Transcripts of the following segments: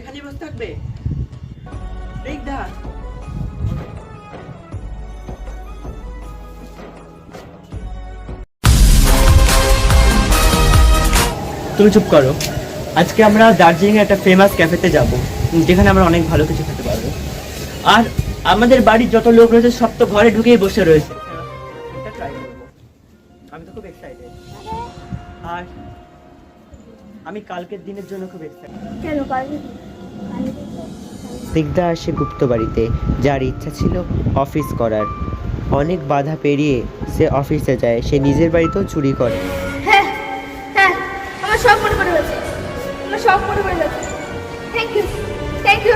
এখানেই বসে থাকবে? তুমি চুপ করো। আজকে আমরা দার্জিলিং এর একটা ফেমাস ক্যাফেতে যাব যেখানে আমরা অনেক ভালো কিছু খেতে পারব। আর আমাদের বাড়ির যত লোক রয়েছে সব তো ঘরে ঢুকেই বসে রয়েছে। আমি তো খুব এক্সাইটেড আর আমি কালকের দিনের জন্য খুব এক্সাইটেড কেন? কালকে স্নিগ্ধা আসে গুপ্ত বাড়িতে যার ইচ্ছা ছিল অফিস করার। অনেক বাধা পেরিয়ে সে অফিসে যায় সে নিজের বাড়িতেও চুরি করে। হ্যাঁ হ্যাঁ আমার সব মনে পড়ে গেছে। আমার সব মনে পড়ে গেছে। থ্যাংক ইউ থ্যাংক ইউ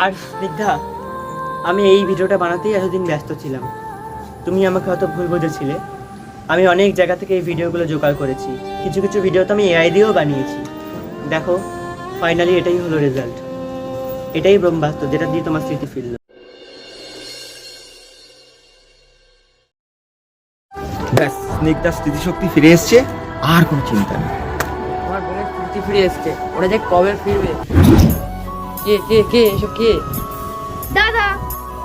আর স্নিগ্ধা আমি এই ভিডিওটা বানাতেই এতদিন ব্যস্ত ছিলাম। তুমি আমাকে হয়তো ভুল বুঝেছিলে। আমি অনেক জায়গা থেকে এই ভিডিওগুলো জোগাড় করেছি। কিছু কিছু ভিডিও তো আমি এআই দিয়েও বানিয়েছি। দেখো ফাইনালি এটাই হলো রেজাল্ট এটাই ব্রহ্মাস্ত্র যেটা দিয়ে তোমার স্মৃতি ফিরল। ব্যাস স্নিগ্ধার স্মৃতিশক্তি ফিরে এসছে আর কোনো চিন্তা নেই। আমার বোনের স্মৃতি ফিরে এসছে। ওরা যে কবে ফিরবে? কে কে কে এসব কে? দাদা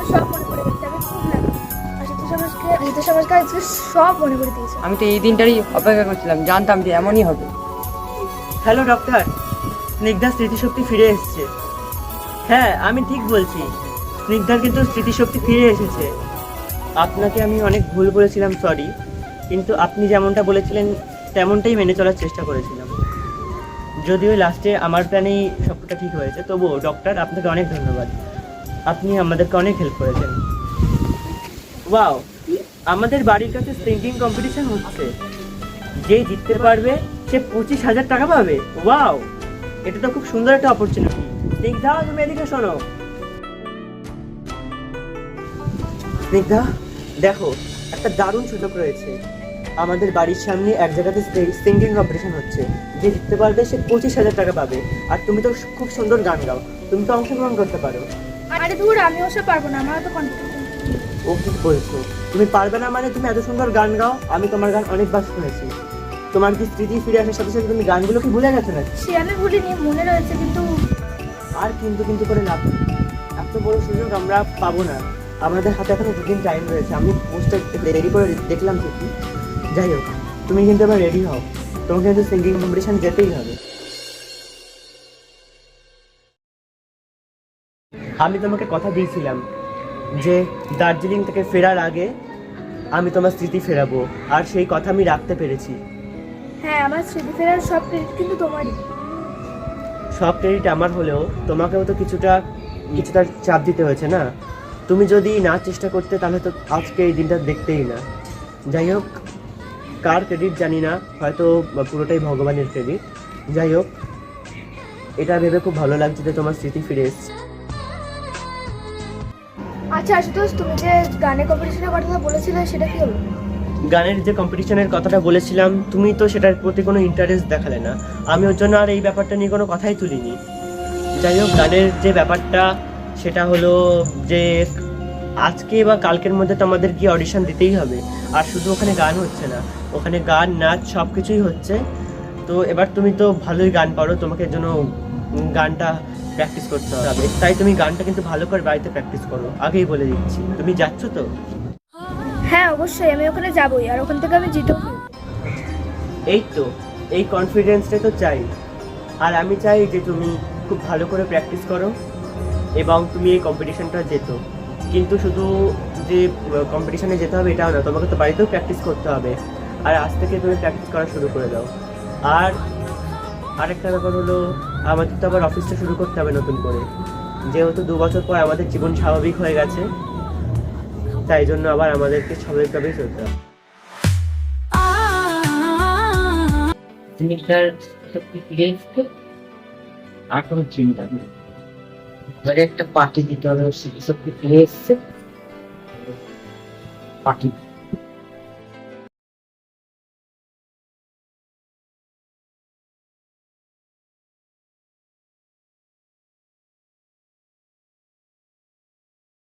সব সব মনে করে দিয়েছে। আমি তো এই দিনটারই অপেক্ষা করছিলাম জানতাম যে এমনই হবে। হ্যালো ডক্টর স্নিগ্ধার স্মৃতিশক্তি ফিরে এসেছে। হ্যাঁ আমি ঠিক বলছি। স্নিগ্ধার কিন্তু স্মৃতিশক্তি ফিরে এসেছে। আপনাকে আমি অনেক ভুল বলেছিলাম সরি কিন্তু আপনি যেমনটা বলেছিলেন তেমনটাই মেনে চলার চেষ্টা করেছিলাম। যদিও লাস্টে আমার প্ল্যানেই সবটা ঠিক হয়েছে তবুও ডক্টর আপনাকে অনেক ধন্যবাদ। আপনি আমাদেরকে অনেক হেল্প করেছেন। ওয়াও আমাদের বাড়ির কাছে সিঙ্গিং কম্পিটিশন হচ্ছে। যে জিততে পারবে, সে পঁচিশ হাজার টাকা পাবে। ওয়াও এটা তো খুব সুন্দর একটা অপরচুনিটি স্নিগ্ধা, তুমি এদিকে শোনো স্নিগ্ধা, দেখো, একটা দারুণ সুযোগ রয়েছে। আমাদের বাড়ির সামনে এক জায়গাতে সিঙ্গিং কম্পিটিশন হচ্ছে। যে জিততে পারবে, সে পঁচিশ হাজার টাকা পাবে। আর তুমি তো খুব সুন্দর গান গাও। তুমি তো অংশগ্রহণ করতে পারো। আরে দূর আমি ওসব পারব না। আমার তো কনফিডেন্স ও কি বলছো তুমি পারবে না মানে তুমি এত সুন্দর গান গাও আমি তোমার গান অনেকবার শুনেছি। তোমার কি স্মৃতি ফিরে আসার সাথে সাথে তুমি গানগুলো কি ভুলে গেছো নাকি? সে আমি ভুলিনি মনে রয়েছে কিন্তু। আর কিন্তু কিন্তু করে লাভ নেই। এত বড় সুযোগ আমরা পাবো না। আমাদের হাতে এখনও দুদিন টাইম রয়েছে। আমি পোস্টটা রেডি করে দেখলাম ঠিকই যাই হোক তুমি কিন্তু এবার রেডি হও। তোমাকে কিন্তু সিঙ্গিং কম্পিটিশন যেতেই হবে। আমি তোমাকে কথা দিয়েছিলাম। যে দার্জিলিং থেকে ফেরার আগে আমি তোমার স্মৃতি ফেরাবো আর সেই কথা আমি রাখতে পেরেছি। হ্যাঁ আমার স্মৃতি ফেরার সব ক্রেডিট কিন্তু তোমারই। সব ক্রেডিট আমার হলেও তোমাকেও তো কিছুটা কিছুটা চাপ দিতে হয়েছে না? তুমি যদি না চেষ্টা করতে তাহলে তো আজকে এই দিনটা দেখতেই না। যাই হোক কার ক্রেডিট জানি না হয়তো পুরোটাই ভগবানের ক্রেডিট যাই হোক এটা ভেবে খুব ভালো লাগছে যে তোমার স্মৃতি ফিরে এসছে। আচ্ছা আশুতোষ, তুমি যে গানের কম্পিটিশনের বলেছিলে, সেটা কি হলো? গানের যে কম্পিটিশনের কথাটা বলেছিলাম, তুমি তো সেটার প্রতি কোনো ইন্টারেস্ট দেখালে না। আমি ওর জন্য আর এই ব্যাপারটা নিয়ে কোনো কথাই তুলিনি। যাই হোক, গানের যে ব্যাপারটা, সেটা হলো যে আজকে বা কালকের মধ্যে তো আমাদের গিয়ে অডিশন দিতেই হবে। আর শুধু ওখানে গান হচ্ছে না, ওখানে গান, নাচ সব কিছুই হচ্ছে। তো এবার তুমি তো ভালোই গান পারো, তোমাকে জন্য গানটা প্র্যাকটিস করতে হবে। তাই তুমি গানটা কিন্তু ভালো করে বাড়িতে প্র্যাকটিস করো। আগেই বলে দিচ্ছি। তুমি যাচ্ছ তো? হ্যাঁ অবশ্যই। আমি ওখানে যাবোই আর ওখান থেকে আমি জিতেও ফিরবো। এই তো এই কনফিডেন্সটা তো চাই। আর আমি চাই যে তুমি খুব ভালো করে প্র্যাকটিস করো এবং তুমি এই কম্পিটিশনটা যেতো কিন্তু শুধু যে কম্পিটিশনে যেতে হবে এটাও না। তোমাকে তো বাড়িতেও প্র্যাকটিস করতে হবে। আর আজ থেকে তুমি প্র্যাকটিস করা শুরু করে দাও। আর আরেকটা ব্যাপার হলো আমাদের তো আবার অফিসটা শুরু করতে হবে নতুন করে। যেহেতু দু বছর পর আমাদের জীবন স্বাভাবিক হয়ে গেছে তাই জন্য আবার আমাদেরকে স্বাভাবিকভাবেই চলতে হবে। সত্যি কোনো চিন্তা নেই। একটা পার্টি দিতে হবে শক্তি ফিরে এসছে। পার্টি